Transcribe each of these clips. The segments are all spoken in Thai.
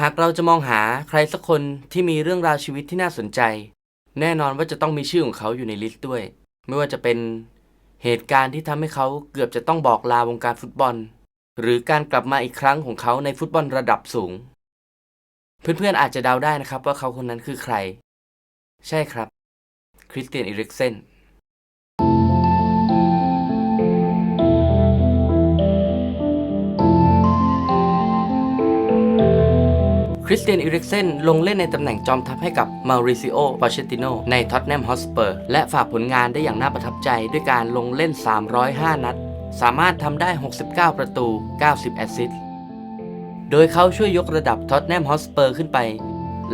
หากเราจะมองหาใครสักคนที่มีเรื่องราวชีวิตที่น่าสนใจ แน่นอนว่าจะต้องมีชื่อของเขาอยู่ในลิสต์ด้วย ไม่ว่าจะเป็นเหตุการณ์ที่ทำให้เขาเกือบจะต้องบอกลาวงการฟุตบอล หรือการกลับมาอีกครั้งของเขาในฟุตบอลระดับสูง เพื่อนๆอาจจะเดาได้นะครับว่าเขาคนนั้นคือใคร ใช่ครับคริสเตียนอิริกเซน ริสเตียนอิริกเซนลงเล่นในตำแหน่งจอมทัพให้กับมาริซิโอปาเชติโนในท็อตแนมฮอสเปอร์และฝากผลงานได้อย่างน่าประทับใจด้วยการลงเล่น 305 นัด สามารถทำได้ 69 ประตู 90 แอสซิสต์โดยเขาช่วยยกระดับท็อตแนมฮอสเปอร์ขึ้นไป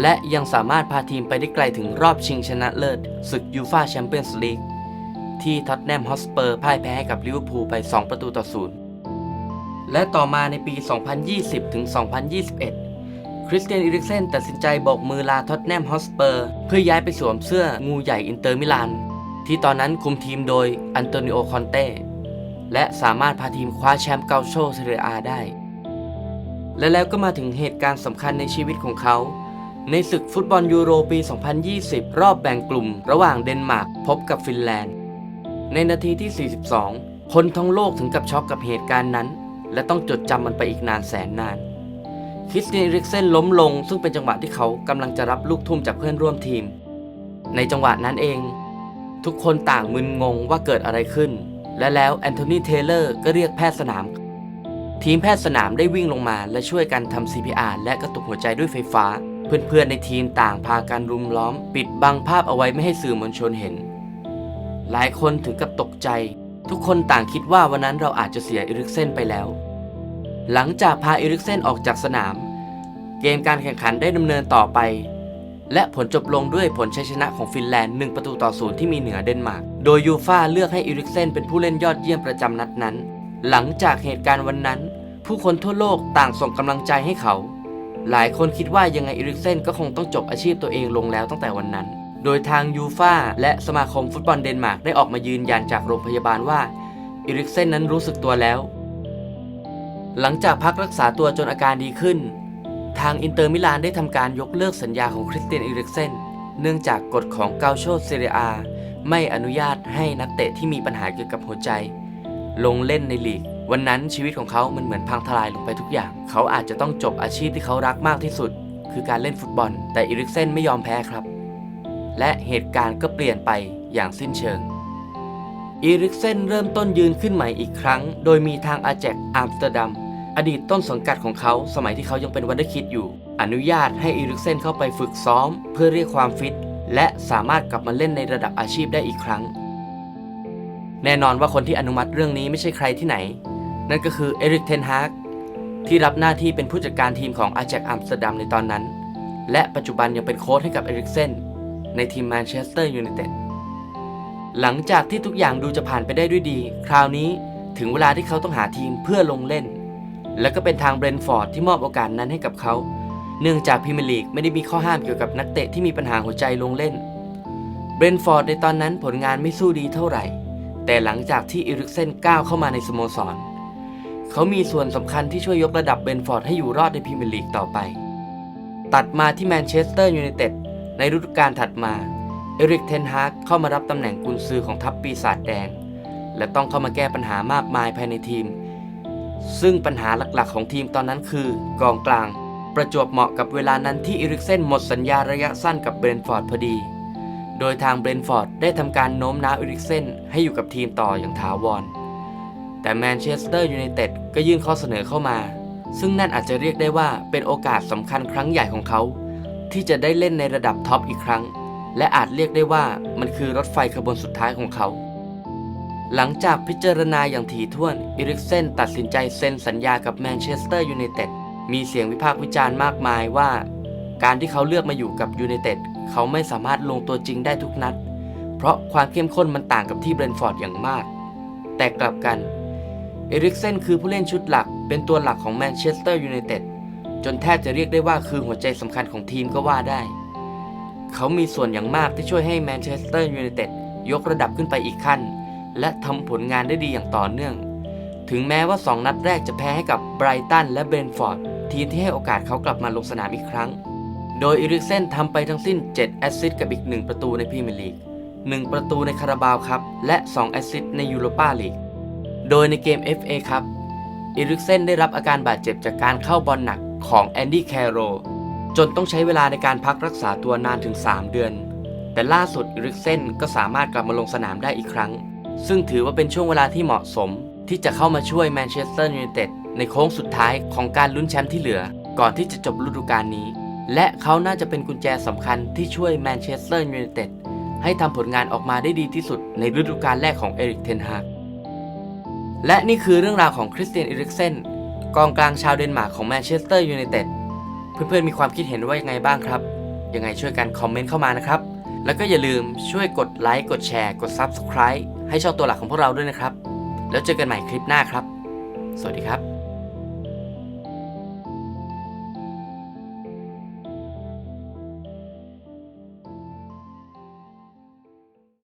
และยังสามารถพาทีมไปได้ไกลถึงรอบชิงชนะเลิศศึกยูฟาแชมเปี้ยนส์ลีกที่ท็อตแนมฮอสเปอร์พ่ายแพ้ให้กับลิเวอร์พูลไป 2 ประตูต่อศูนย์และต่อมาในปี 2020 ถึง 2021 คริสเตียนอิริกเซนตัดสินใจบอกมือลาท็อตแนมฮอสเปอร์ เพื่อย้ายไปสวมเสื้องูใหญ่อินเตอร์มิลาน ที่ตอนนั้นคุมทีมโดยอันโตนิโอคอนเต้และสามารถพาทีมคว้าแชมป์เกาโชเซเรียอาได้ และแล้วก็มาถึงเหตุการณ์สำคัญในชีวิตของเขา ในศึกฟุตบอลยูโรปี 2020 รอบแบ่งกลุ่ม ระหว่างเดนมาร์กพบกับฟินแลนด์ ในนาทีที่ 42 คนทั้งโลกถึงกับช็อกกับเหตุการณ์นั้น และต้องจดจำมันไปอีกนานแสนนาน คริสตียนอิริกเซนล้มลง ซึ่งเป็นจังหวะที่เขากำลังจะรับลูกทุ่มจากเพื่อนร่วมทีม ในจังหวะนั้นเอง ทุกคนต่างมึนงงว่าเกิดอะไรขึ้น และแล้วแอนโทนีเทเลอร์ก็เรียกแพทย์สนาม ทีมแพทย์สนามได้วิ่งลงมาและช่วยกันทำ CPR และกระตุกหัวใจด้วยไฟฟ้า เพื่อนๆในทีมต่างพากันรุมล้อม ปิดบังภาพเอาไว้ไม่ให้สื่อมวลชนเห็น หลายคนถึงกับตกใจ ทุกคนต่างคิดว่าวันนั้นเราอาจจะเสียอิริกเซนไปแล้ว หลังจากพาอิริกเซนออกจากสนาม เกมการแข่งขันได้ดำเนินต่อไป และผลจบลงด้วยผลชัยชนะของฟินแลนด์ 1 ประตูต่อศูนย์ที่มีเหนือเดนมาร์ก โดยยูฟ่าเลือกให้อิริกเซนเป็นผู้เล่นยอดเยี่ยมประจำนัดนั้น หลังจากเหตุการณ์วันนั้น ผู้คนทั่วโลกต่างส่งกำลังใจให้เขา หลายคนคิดว่ายังไงอิริกเซนก็คงต้องจบอาชีพตัวเองลงแล้วตั้งแต่วันนั้น โดยทางยูฟ่าและสมาคมฟุตบอลเดนมาร์กได้ออกมายืนยันจากโรงพยาบาลว่าอิริกเซนนั้นรู้สึกตัวแล้ว หลังจากพักรักษาตัวจนอาการดีขึ้น ทางอินเตอร์มิลานได้ทำการยกเลิกสัญญาของคริสเตียนอิริกเซนเนื่องจากกฎของเกาโชเซเรียอาไม่อนุญาตให้นักเตะที่มีปัญหาเกี่ยวกับหัวใจ ลงเล่นในลีก วันนั้นชีวิตของเขามันเหมือนพังทลายลงไปทุกอย่าง เขาอาจจะต้องจบอาชีพที่เขารักมากที่สุด คือการเล่นฟุตบอล แต่อิริกเซนไม่ยอมแพ้ครับ และเหตุการณ์ก็เปลี่ยนไปอย่างสิ้นเชิงอีริกเซนเริ่มต้นยืนขึ้นใหม่อีกครั้ง โดยมีทางอาแจกอัมสเตอร์ดัม อดีตต้นสังกัดของเขาสมัยที่เขายังเป็นวันเดอร์คิดอยู่ อนุญาตให้อีริกเซนเข้าไปฝึกซ้อม เพื่อเรียกความฟิต และสามารถกลับมาเล่นในระดับอาชีพได้อีกครั้ง แน่นอนว่าคนที่อนุมัติเรื่องนี้ไม่ใช่ใครที่ไหน นั่นก็คือเอริกเทนฮากที่รับหน้าที่เป็นผู้จัดการทีมของอาแจกอัมสเตอร์ดัมในตอนนั้น และปัจจุบันยังเป็นโค้ชให้กับเอริกเซนในทีมแมนเชสเตอร์ยูไนเต็ดหลังจากที่ทุกอย่างดูจะผ่านไปได้ด้วยดี คราวนี้ถึงเวลาที่เขาต้องหาทีมเพื่อลงเล่น และก็เป็นทางเบรนฟอร์ดที่มอบโอกาสนั้นให้กับเขา เนื่องจากพรีเมลีกไม่ได้มีข้อห้ามเกี่ยวกับนักเตะที่มีปัญหาหัวใจลงเล่น เบรนฟอร์ดในตอนนั้นผลงานไม่สู้ดีเท่าไหร่ แต่หลังจากที่อิริกเซนก้าวเข้ามาในสโมสร เขามีส่วนสำคัญที่ช่วยยกระดับเบรนฟอร์ดให้อยู่รอดในพรีเมียร์ลีกต่อไป ตัดมาที่แมนเชสเตอร์ยูไนเต็ดในฤดูกาลถัดมาเอริกเทนฮากเข้ามารับตำแหน่งกุนซือของทัพปีศาจแดง และต้องเข้ามาแก้ปัญหามากมายภายในทีม ซึ่งปัญหาหลักๆ ของทีมตอนนั้นคือกองกลาง ประจวบเหมาะกับเวลานั้นที่อิริกเซนหมดสัญญาระยะสั้นกับเบรนฟอร์ดพอดี โดยทางเบรนฟอร์ดได้ทำการโน้มน้าวอิริกเซนให้อยู่กับทีมต่ออย่างถาวร แต่แมนเชสเตอร์ยูไนเต็ดก็ยื่นข้อเสนอเข้ามา ซึ่งนั่นอาจจะเรียกได้ว่าเป็นโอกาสสำคัญครั้งใหญ่ของเขา ที่จะได้เล่นในระดับท็อปอีกครั้ง และอาจเรียกได้ว่ามันคือรถไฟขบวนสุดท้ายของเขา หลังจากพิจารณาอย่างถี่ถ้วนอิริกเซนตัดสินใจเซ็นสัญญากับแมนเชสเตอร์ยูไนเต็ดมีเสียงวิพากษ์วิจารณ์มากมายว่า การที่เขาเลือกมาอยู่กับยูไนเต็ดเขาไม่สามารถลงตัวจริงได้ทุกนัด เพราะความเข้มข้นมันต่างกับที่เบรนฟอร์ดอย่างมาก แต่กลับกันเอริกเซนคือผู้เล่นชุดหลัก เป็นตัวหลักของแมนเชสเตอร์ยูไนเต็ดจนแทบจะเรียกได้ว่าคือหัวใจสำคัญของทีมก็ว่าได้ เขามีส่วนอย่างมากที่ช่วยให้แมนเชสเตอร์ยูไนเต็ดยกระดับขึ้นไปอีกขั้น และทำผลงานได้ดีอย่างต่อเนื่อง ถึงแม้ว่า 2 นัดแรกจะแพ้ให้กับไบรตันและเบนฟอร์ดทีมที่ให้โอกาสเขากลับมาลงสนามอีกครั้ง โดยอีริกเซนทำไปทั้งสิ้น 7 แอสซิสต์กับอีก 1 ประตูในพรีเมียร์ลีก 1 ประตูในคาราบาวครับ และ 2 แอสซิสต์ในยูโรปาลีก โดยในเกม FA ครับอีริกเซนได้รับอาการบาดเจ็บจากการเข้าบอลหนักของแอนดี้แคโรจนต้องใช้เวลาในการพักรักษาตัวนานถึง 3 เดือน แต่ล่าสุดอีริกเซนก็สามารถกลับมาลงสนามได้อีกครั้ง ซึ่งถือว่าเป็นช่วงเวลาที่เหมาะสม ที่จะเข้ามาช่วยแมนเชสเตอร์ยูไนเต็ดในโค้งสุดท้ายของการลุ้นแชมป์ที่เหลือ ก่อนที่จะจบฤดูกาลนี้ และเขาน่าจะเป็นกุญแจสำคัญที่ช่วยแมนเชสเตอร์ยูไนเต็ดให้ทำผลงานออกมาได้ดีที่สุดในฤดูกาลแรกของเอริกเทนฮากและนี่คือเรื่องราวของคริสเตียนอีริกเซนกองกลางชาวเดนมาร์กของแมนเชสเตอร์ยูไนเต็ดเพื่อนๆมีความคิดเห็นว่ายังไงบ้างครับ ยังไงช่วยกันคอมเมนต์เข้ามานะครับ แล้วก็อย่าลืมช่วยกดไลค์กดแชร์ กด Subscribe ให้ช่องตัวหลักของพวกเราด้วยนะครับ แล้วเจอกันใหม่คลิปหน้าครับ สวัสดีครับ